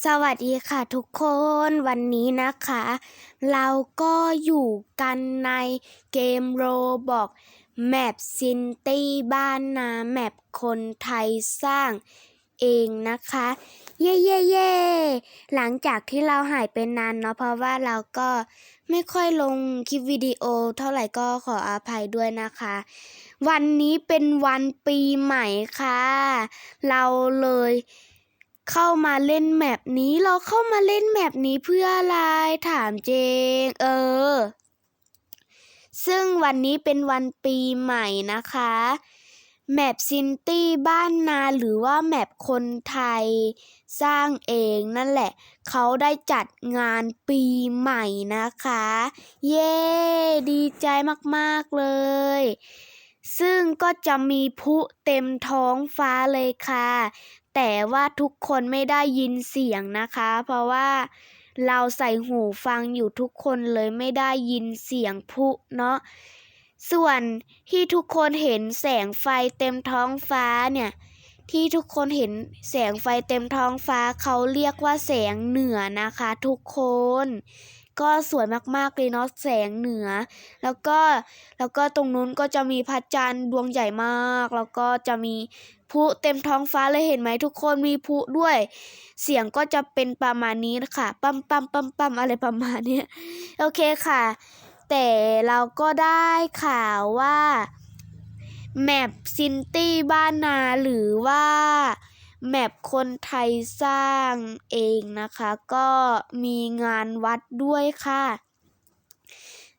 สวัสดีค่ะทุกคนวันนี้นะคะ เราก็อยู่กันในเกมโรบอกแมปซินตี้บ้านนาแมปคนไทยสร้างเองนะคะ เย่เย่เย่หลังจากที่เราหายไปนานเนาะเพราะว่าเราก็ไม่ค่อยลงคลิปวิดีโอเท่าไหร่ก็ขออภัยด้วยนะคะ วันนี้เป็นวันปีใหม่ค่ะ เราเลย เข้ามาเล่นแมปนี้เราเข้ามาเล่นแมปนี้เพื่ออะไรถามเจง เออ ซึ่งวันนี้เป็นวันปีใหม่นะคะแมปซินตี้บ้านนาหรือว่าแมปคนไทย สร้างเองนั่นแหละ เขาได้จัดงานปีใหม่นะคะ เย้ ดีใจมากๆเลย ซึ่งก็จะมีพลุเต็มท้องฟ้าเลยค่ะ แต่ว่าทุกคนไม่ได้ยินเสียงนะคะ เพราะว่าเราใส่หูฟังอยู่ทุกคนเลยไม่ได้ยินเสียงพลุเนาะส่วนที่ทุกคนเห็นแสงไฟเต็มท้องฟ้าเนี่ย ที่ทุกคนเห็นแสงไฟเต็มท้องฟ้าเขาเรียกว่าแสงเหนือนะคะ ทุกคน ก็สวยมากๆเลยเนาะแสงเหนือ แล้วก็แล้วก็ตรงนู้นก็จะมีพระจันทร์ดวงใหญ่มาก แล้วก็จะมีพลุเต็มท้องฟ้าเลยเห็นไหมทุกคนมีพลุด้วย เสียงก็จะเป็นประมาณนี้นะคะปั๊มปั๊มปั๊มปั๊มอะไรประมาณนี้โอเคค่ะ แต่เราก็ได้ข่าวว่าแมปซินตี้บ้านนาหรือว่า แมปคนไทยสร้างเองนะคะ ก็มีงานวัดด้วยค่ะ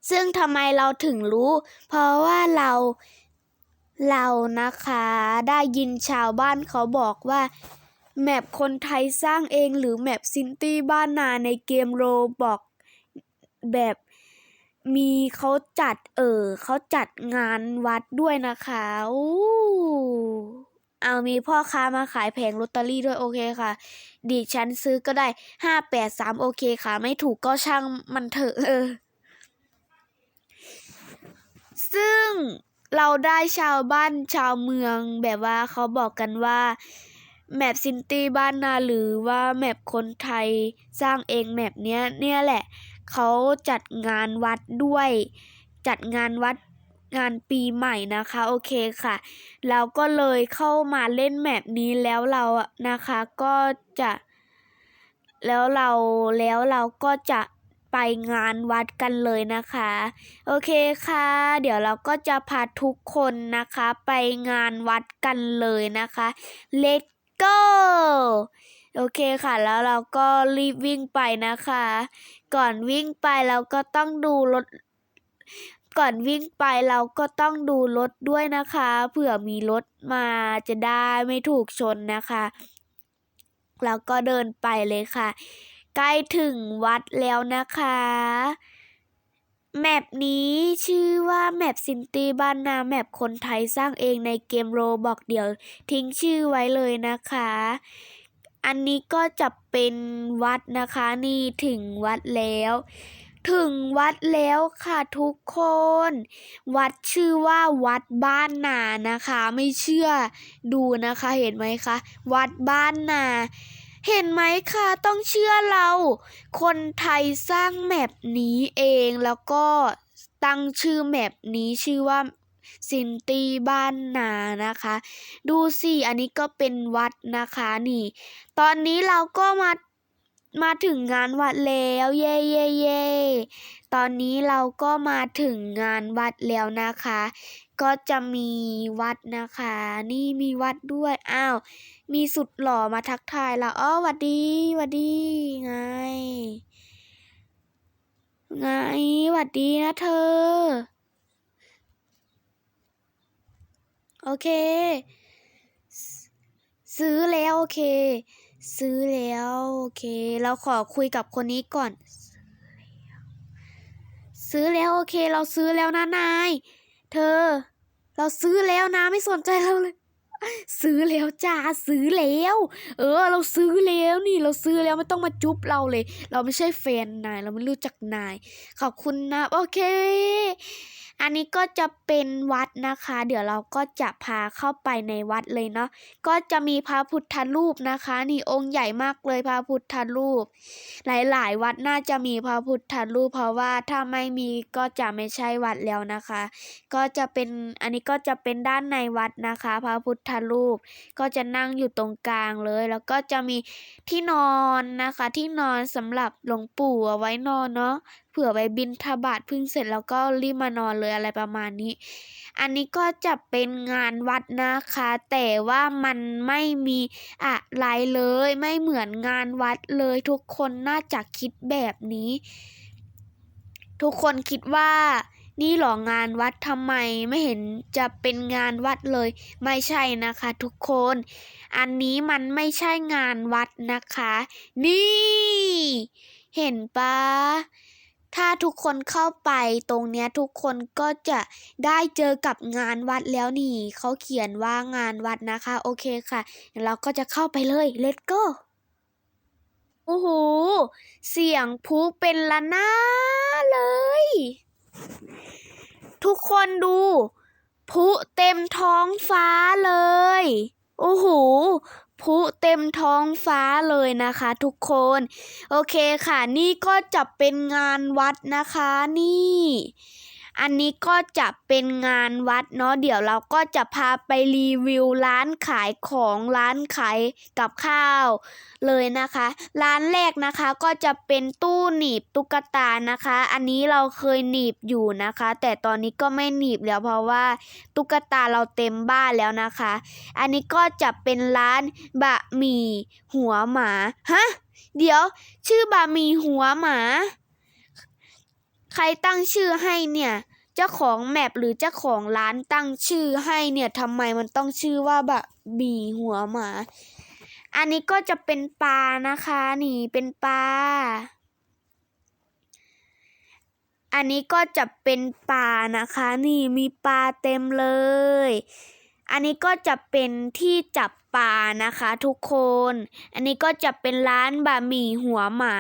ซึ่งทำไมเราถึงรู้ เพราะว่าเราเรานะคะได้ยินชาวบ้านเขาบอกว่าแมปคนไทยสร้างเองหรือแมปซินตี้บ้านนาในเกมโรบอกแบบมีเขาจัดเออเขาจัดงานวัดด้วยนะคะอู้ เอามีพ่อค้ามาขายแผงลอตเตอรี่ด้วยโอเคค่ะ ดิฉันซื้อก็ได้ห้าแปดสามโอเคค่ะ ไม่ถูกก็ช่างมันเถอะเออ ซึ่งเราได้ชาวบ้านชาวเมืองแบบว่าเขาบอกกันว่าแมปซินตี้บ้านนาหรือว่าแมปคนไทยสร้างเองแมปเนี้ยเนี่ยแหละ เขาจัดงานวัดด้วย จัดงานวัด งานปีใหม่นะคะ โอเคค่ะ เราก็เลยเข้ามาเล่นแมปนี้แล้วเราอะนะคะก็จะ แล้วเราแล้วเราก็จะไปงานวัดกันเลยนะคะ โอเคค่ะ เดี๋ยวเราก็จะพาทุกคนนะคะ ไปงานวัดกันเลยนะคะ Let's go โอเคค่ะ แล้วเราก็รีบวิ่งไปนะคะ ก่อนวิ่งไปเราก็ต้องดูรถ ก่อนวิ่งไปเราก็ต้องดูรถด้วยนะคะ เผื่อมีรถมาจะได้ไม่ถูกชนนะคะ แล้วก็เดินไปเลยค่ะ ใกล้ถึงวัดแล้วนะคะแมปนี้ชื่อว่าแมปซินตี้บ้านนาแมปคนไทยสร้างเองในเกมโรบอกเดี๋ยวทิ้งชื่อไว้เลยนะคะ อันนี้ก็จะเป็นวัดนะคะ นี่ถึงวัดแล้ว ถึงวัดแล้วค่ะทุกคน วัดชื่อว่าวัดบ้านนานะคะ ไม่เชื่อดูนะคะเห็นไหมคะวัดบ้านนา เห็นไหมคะต้องเชื่อเรา คนไทยสร้างแมปนี้เองแล้วก็ตั้งชื่อแมปนี้ชื่อว่าซินตี้บ้านนานะคะ ดูสิ อันนี้ก็เป็นวัดนะคะนี่ ตอนนี้เราก็มา มาถึงงานวัดแล้วเย่เย่เย่ตอนนี้เราก็มาถึงงานวัดแล้วนะคะ ก็จะมีวัดนะคะ นี่มีวัดด้วยอ้าวมีสุดหล่อมาทักทายเราอ๋อหวัดดีหวัดดีไง ไงหวัดดีนะเธอ โอเค ซื้อแล้วโอเค ซื้อแล้วโอเค เราขอคุยกับคนนี้ก่อน ซื้อแล้วโอเค เราซื้อแล้วนะนาย เธอ เราซื้อแล้วนะไม่สนใจเราเลย ซื้อแล้วจ้าซื้อแล้ว เออ เราซื้อแล้วนี่เราซื้อแล้วไม่ต้องมาจุ๊บเราเลย เราไม่ใช่แฟนนาย เราไม่รู้จักนาย ขอบคุณนะ โอเค อันนี้ก็จะเป็นวัดนะคะ เดี๋ยวเราก็จะพาเข้าไปในวัดเลยเนาะก็จะมีพระพุทธรูปนะคะ นี่องค์ใหญ่มากเลยพระพุทธรูป หลาย ๆ วัดน่าจะมีพระพุทธรูป เพราะว่าถ้าไม่มีก็จะไม่ใช่วัดแล้วนะคะ ก็จะเป็นอันนี้ก็จะเป็นด้านในวัดนะคะ พระพุทธรูป ก็จะนั่งอยู่ตรงกลางเลย แล้วก็จะมีที่นอนนะคะ ที่นอนสำหรับหลวงปู่เอาไว้นอนเนาะเผื่อไปบินทบาทพึ่งเสร็จแล้วก็รีบมานอนเลยอะไรประมาณนี้ อันนี้ก็จะเป็นงานวัดนะคะ แต่ว่ามันไม่มีอะไรเลย ไม่เหมือนงานวัดเลยทุกคนน่าจะคิดแบบนี้ ทุกคนคิดว่า นี่หรองานวัดทำไมไม่เห็นจะเป็นงานวัดเลย ไม่ใช่นะคะทุกคน อันนี้มันไม่ใช่งานวัดนะคะ นี่ เห็นปะถ้าทุกคนเข้าไปตรงเนี้ยทุกคนก็จะได้เจอกับงานวัดแล้วนี่เขาเขียนว่างานวัดนะคะ โอเคค่ะ เราก็จะเข้าไปเลย let's go โอ้โห เสียงพลุเป็นละนาเลย ทุกคนดูพุเต็มท้องฟ้าเลย โอ้โหพุเต็มท้องฟ้าเลยนะคะทุกคน โอเคค่ะ นี่ก็จะเป็นงานวัดนะคะนี่ อันนี้ก็จะเป็นงานวัดเนาะเดี๋ยวเราก็จะพาไปรีวิวร้านขายของร้านขายกับข้าวเลยนะคะ ร้านแรกนะคะก็จะเป็นตู้หนีบตุ๊กตานะคะ อันนี้เราเคยหนีบอยู่นะคะ แต่ตอนนี้ก็ไม่หนีบแล้วเพราะว่าตุ๊กตาเราเต็มบ้านแล้วนะคะ อันนี้ก็จะเป็นร้านบะหมี่หัวหมาฮะเดี๋ยวชื่อบะหมี่หัวหมา ใครตั้งชื่อให้เนี่ย เจ้าของแมปหรือเจ้าของร้านตั้งชื่อให้เนี่ยทำไมมันต้องชื่อว่าบะหมี่หัวหมา อันนี้ก็จะเป็นปลานะคะ นี่เป็นปลา อันนี้ก็จะเป็นปลานะคะ นี่มีปลาเต็มเลย อันนี้ก็จะเป็นที่จับปลานะคะ ทุกคน อันนี้ก็จะเป็นร้านบะหมี่หัวหมา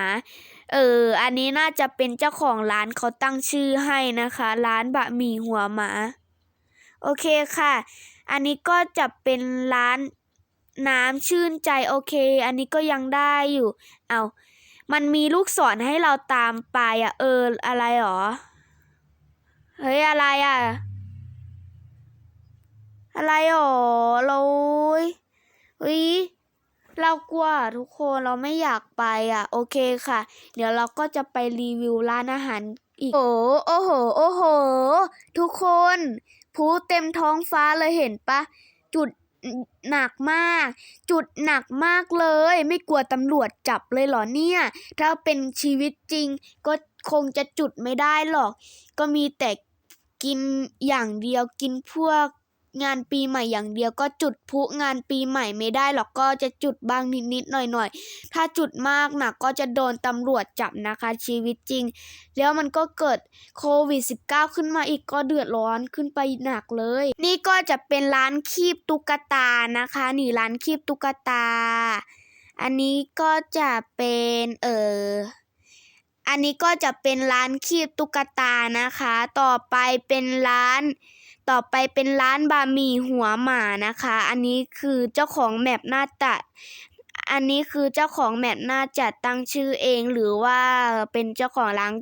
เออ อันนี้น่าจะเป็นเจ้าของร้านเขาตั้งชื่อให้นะคะ ร้านบะหมี่หัวหมา โอเคค่ะ อันนี้ก็จะเป็นร้านน้ำชื่นใจโอเค อันนี้ก็ยังได้อยู่ เอามันมีลูกศรให้เราตามไปอะเออ อะไรหรอ เฮ้ย อะไรอะอะไรหรอเราเฮ้ย เรากลัวทุกคนเราไม่อยากไปอะ โอเคค่ะ เดี๋ยวเราก็จะไปรีวิวร้านอาหารอีกโอ้โอ้โห โอ้โห ทุกคนพลุเต็มท้องฟ้าเลยเห็นปะจุดหนักมาก จุดหนักมากเลย ไม่กลัวตำรวจจับเลยเหรอเนี่ย ถ้าเป็นชีวิตจริง ก็คงจะจุดไม่ได้หรอก ก็มีแต่กินอย่างเดียวกินพวก งานปีใหม่อย่างเดียวก็จุดพุงานปีใหม่ไม่ได้หรอกก็จะจุดบ้างนิดๆหน่อยๆ ถ้าจุดมากหนักก็จะโดนตำรวจจับนะคะชีวิตจริง แล้วมันก็เกิดโควิด -19 ขึ้นมาอีกก็เดือดร้อนขึ้นไปหนักเลย นี่ก็จะเป็นร้านคีบตุ๊กตานะคะนี่ร้านคีบตุ๊กตา อันนี้ก็จะเป็นเอออันนี้ก็จะเป็นร้านคีบตุ๊กตานะคะ ต่อไปเป็นร้าน ต่อไปเป็นร้านบะหมี่หัวหมานะคะ อันนี้คือเจ้าของแมปหน่าจะอันนี้คือเจ้าของแมปน่าจะตั้งชื่อเองหรือว่าเป็นเจ้าของร้าน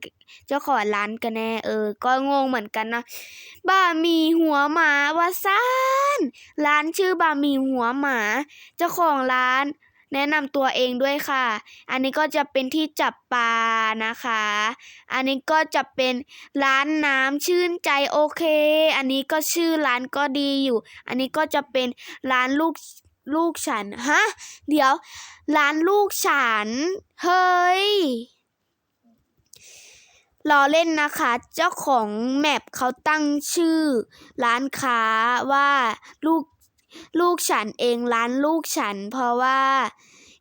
เจ้าของร้านกันแน่เออ ก็งงเหมือนกันนะบะหมี่หัวหมาวาซานร้านชื่อบะหมี่หัวหมา เจ้าของร้าน แนะนำตัวเองด้วยค่ะ อันนี้ก็จะเป็นที่จับปลานะคะ อันนี้ก็จะเป็นร้านน้ำชื่นใจโอเค อันนี้ก็ชื่อร้านก็ดีอยู่ อันนี้ก็จะเป็นร้านลูกลูกฉันฮะเดี๋ยว ร้านลูกฉัน เฮ้ยรอเล่นนะคะ เจ้าของแมปเขาตั้งชื่อ ร้านค้าว่าลูก ลูกฉันเองร้านลูกฉัน เพราะว่า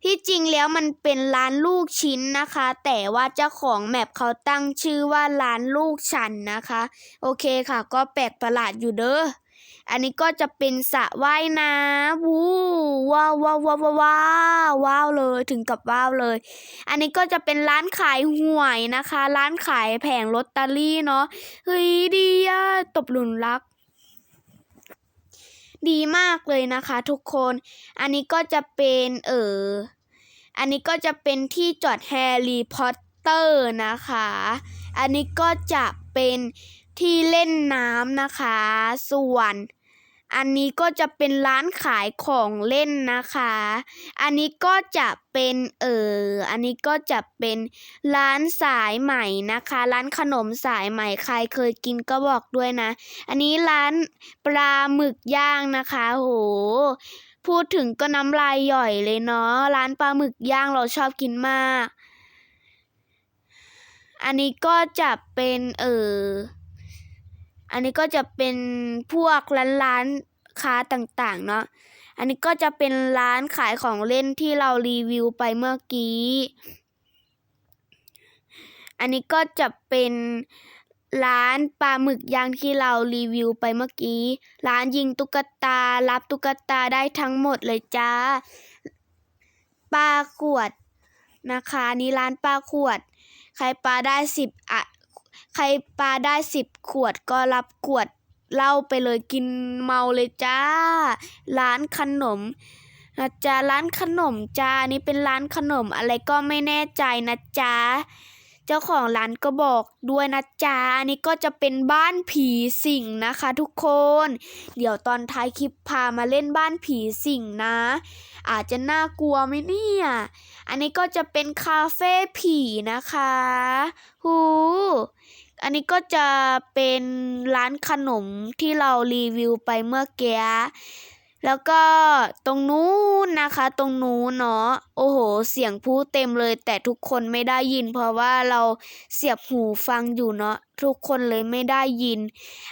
ที่จริงแล้วมันเป็นร้านลูกชิ้นนะคะ แต่ว่าเจ้าของแมปเขาตั้งชื่อว่าร้านลูกฉันนะคะ โอเคค่ะ ก็แปลกประหลาดอยู่เด้ออันนี้ก็จะเป็นสระว่ายน้ำวู้ว้าวว้าวว้าวว้าวว้าวว้าวเลยถึงกับว้าวเลย อันนี้ก็จะเป็นร้านขายหวยนะคะ ร้านขายแผงลอตเตอรี่เนาะเฮ้ยดีอะตบหลุนรัก ดีมากเลยนะคะทุกคน อันนี้ก็จะเป็นเอออันนี้ก็จะเป็นที่จอดแฮร์รี่พอตเตอร์นะคะ อันนี้ก็จะเป็นที่เล่นน้ำนะคะ ส่วน อันนี้ก็จะเป็นร้านขายของเล่นนะคะ อันนี้ก็จะเป็นเอออันนี้ก็จะเป็นร้านสายใหม่นะคะ ร้านขนมสายใหม่ใครเคยกินก็บอกด้วยนะ อันนี้ร้านปลาหมึกย่างนะคะ โห พูดถึงก็น้ำลายหย่อยเลยเนาะ ร้านปลาหมึกย่างเราชอบกินมาก อันนี้ก็จะเป็นเออ อันนี้ก็จะเป็นพวกร้านร้านค้าต่างๆเนาะ อันนี้ก็จะเป็นร้านขายของเล่นที่เรารีวิวไปเมื่อกี้ อันนี้ก็จะเป็นร้านปลาหมึกย่างที่เรารีวิวไปเมื่อกี้ ร้านยิงตุ๊กตา รับตุ๊กตาได้ทั้งหมดเลยจ้า ปลาขวดนะคะนนี่ร้านปลาขวด ใครปลาได้สิบอะ ใครปลาได้สิบขวดก็รับขวดเหล้าไปเลยกินเมาเลยจ้า ร้านขนมนะจ๊ะร้านขนมจ้านี่เป็นร้านขนมอะไรก็ไม่แน่ใจนะจ๊ะ จ้าของร้านก็บอกด้วยนะจ๊ะอันนี้ก็จะเป็นบ้านผีสิงนะคะ ทุกคน เดี๋ยวตอนท้ายคลิปพามาเล่นบ้านผีสิงนะ อาจจะน่ากลัวไหมเนี่ย อันนี้ก็จะเป็นคาเฟ่ผีนะคะหูอันนี้ก็จะเป็นร้านขนมที่เรารีวิวไปเมื่อกี้ แล้วก็ตรงนู้นนะคะ ตรงนู้นเนาะโอ้โห เสียงพูดเต็มเลย แต่ทุกคนไม่ได้ยิน เพราะว่าเราเสียบหูฟังอยู่เนาะทุกคนเลยไม่ได้ยิน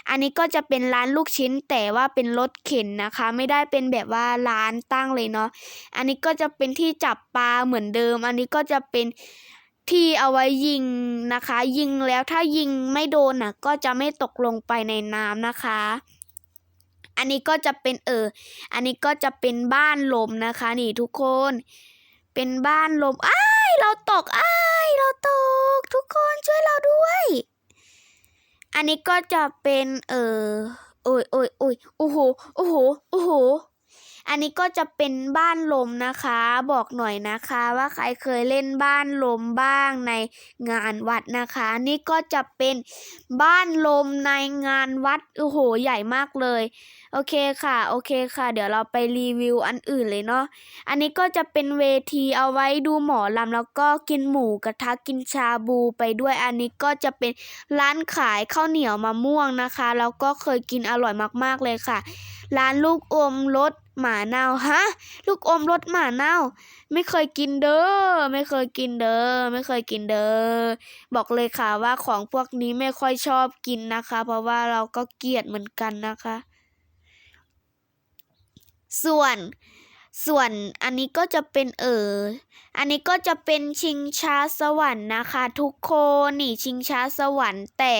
อันนี้ก็จะเป็นร้านลูกชิ้นแต่ว่าเป็นรถเข็นนะคะ ไม่ได้เป็นแบบว่าร้านตั้งเลยเนาะอันนี้ก็จะเป็นที่จับปลาเหมือนเดิม อันนี้ก็จะเป็นที่เอาไว้ยิงนะคะ ยิงแล้วถ้ายิงไม่โดนน่ะก็จะไม่ตกลงไปในน้ำนะคะ อันนี้ก็จะเป็นเออ อันนี้ก็จะเป็นบ้านลมนะคะ นี่ทุกคน เป็นบ้านลมอ้ายเราตกอ้ายเราตก ทุกคนช่วยเราด้วย อันนี้ก็จะเป็นเออโอ้ยโอ้ยโอ้ยโอ้โหโอ้โหโอ้โห อันนี้ก็จะเป็นบ้านลมนะคะ บอกหน่อยนะคะว่าใครเคยเล่นบ้านลมบ้างในงานวัดนะคะ นี่ก็จะเป็นบ้านลมในงานวัดโอ้โหใหญ่มากเลย โอเคค่ะ โอเคค่ะ เดี๋ยวเราไปรีวิวอันอื่นเลยเนาะอันนี้ก็จะเป็นเวทีเอาไว้ดูหมอลำแล้วก็กินหมูกระทะกินชาบูไปด้วยอันนี้ก็จะเป็นร้านขายข้าวเหนียวมะม่วงนะคะ แล้วก็เคยกินอร่อยมากๆเลยค่ะ ร้านลูกอมรส หมาเน่าฮะ ลูกอมรสหมาเน่า ไม่เคยกินเด้อไม่เคยกินเด้อไม่เคยกินเด้อบอกเลยค่ะว่าของพวกนี้ไม่ค่อยชอบกินนะคะ เพราะว่าเราก็เกลียดเหมือนกันนะคะ ส่วนส่วนอันนี้ก็จะเป็นเออ อันนี้ก็จะเป็นชิงช้าสวรรค์นะคะ ทุกคนนี่ชิงช้าสวรรค์แต่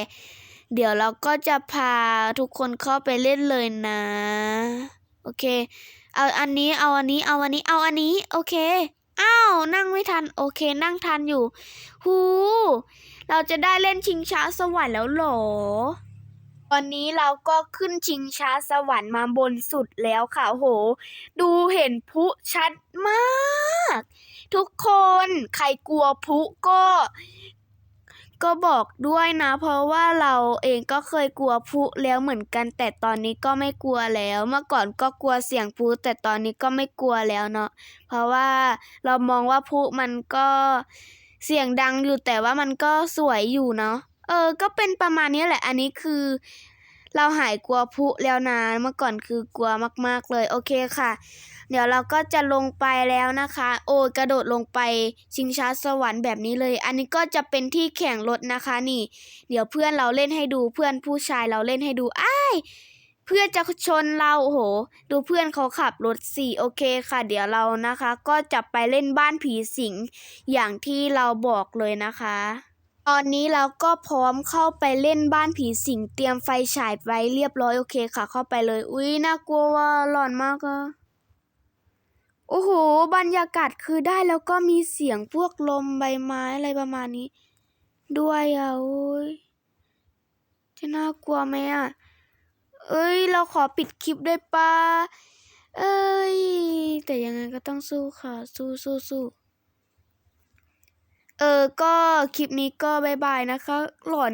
เดี๋ยวเราก็จะพาทุกคนเข้าไปเล่นเลยนะ โอเค เอาอันนี้เอาอันนี้เอาอันนี้เอาอันนี้ โอเค อ้าวนั่งไม่ทัน โอเค นั่งทันอยู่ หู เราจะได้เล่นชิงช้าสวรรค์แล้วเหรอตอนนี้เราก็ขึ้นชิงช้าสวรรค์มาบนสุดแล้วค่ะโห ดูเห็นพุชัดมาก ทุกคนใครกลัวพุก็ ก็บอกด้วยนะ เพราะว่าเราเองก็เคยกลัวพุแล้วเหมือนกัน แต่ตอนนี้ก็ไม่กลัวแล้ว เมื่อก่อนก็กลัวเสียงพุแต่ตอนนี้ก็ไม่กลัวแล้วเนาะเพราะว่าเรามองว่าพุมันก็เสียงดังอยู่แต่ว่ามันก็สวยอยู่เนาะเออ ก็เป็นประมาณนี้แหละ อันนี้คือ เราหายกลัวพุแล้วนะเมื่อก่อนคือกลัวมากๆเลย โอเคค่ะ เดี๋ยวเราก็จะลงไปแล้วนะคะ โอ้กระโดดลงไปชิงช้าสวรรค์แบบนี้เลย อันนี้ก็จะเป็นที่แข่งรถนะคะนี่ เดี๋ยวเพื่อนเราเล่นให้ดูเพื่อนผู้ชายเราเล่นให้ดูอ้ายเพื่อนจะชนเราโอ้โห ดูเพื่อนเขาขับรถสี่โอเคค่ะ เดี๋ยวเรานะคะ ก็จะไปเล่นบ้านผีสิงอย่างที่เราบอกเลยนะคะ ตอนนี้เราก็พร้อมเข้าไปเล่นบ้านผีสิงเตรียมไฟฉายไว้เรียบร้อยโอเคค่ะ เข้าไปเลย อุ้ยน่ากลัวว่ะหลอนมากอะโอ้โห บรรยากาศคือได้แล้วก็มีเสียงพวกลมใบไม้อะไรประมาณนี้ ด้วยอะโอ้ยจะน่ากลัวไหมอะ เอ้ย เราขอปิดคลิปได้ปะเอ้ย แต่ยังไงก็ต้องสู้ค่ะ สู้สู้สู้ เออ ก็คลิปนี้ก็บายบายนะคะ หลอน